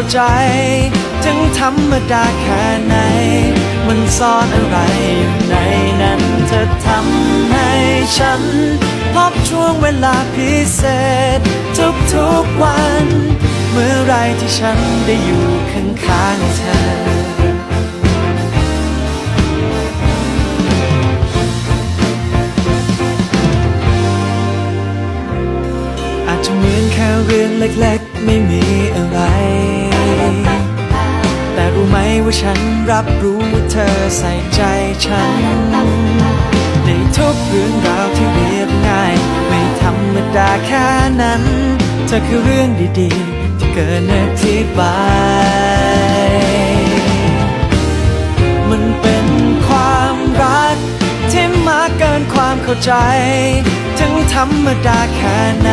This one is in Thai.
เข้าใจ ถึงธรรมดาแค่ไหน มันซ่อนอะไรอยู่ในนั้นเธอทำให้ฉัน พบช่วงเวลาพิเศษ ทุกๆวัน เมื่อไรที่ฉันได้อยู่ข้างๆเธออาจจะเหมือนแค่เรื่องเล็กๆ ไม่มีอะไร ฉันรับรู้ว่าเธอใส่ใจฉัน ในทุกเรื่องราวที่เรียบง่าย ไม่ธรรมดาแค่นั้น เธอคือเรื่องดีๆ ที่เกินอธิบาย มันเป็นความรักที่มากเกินความเข้าใจ ถึงธรรมดาแค่ไหน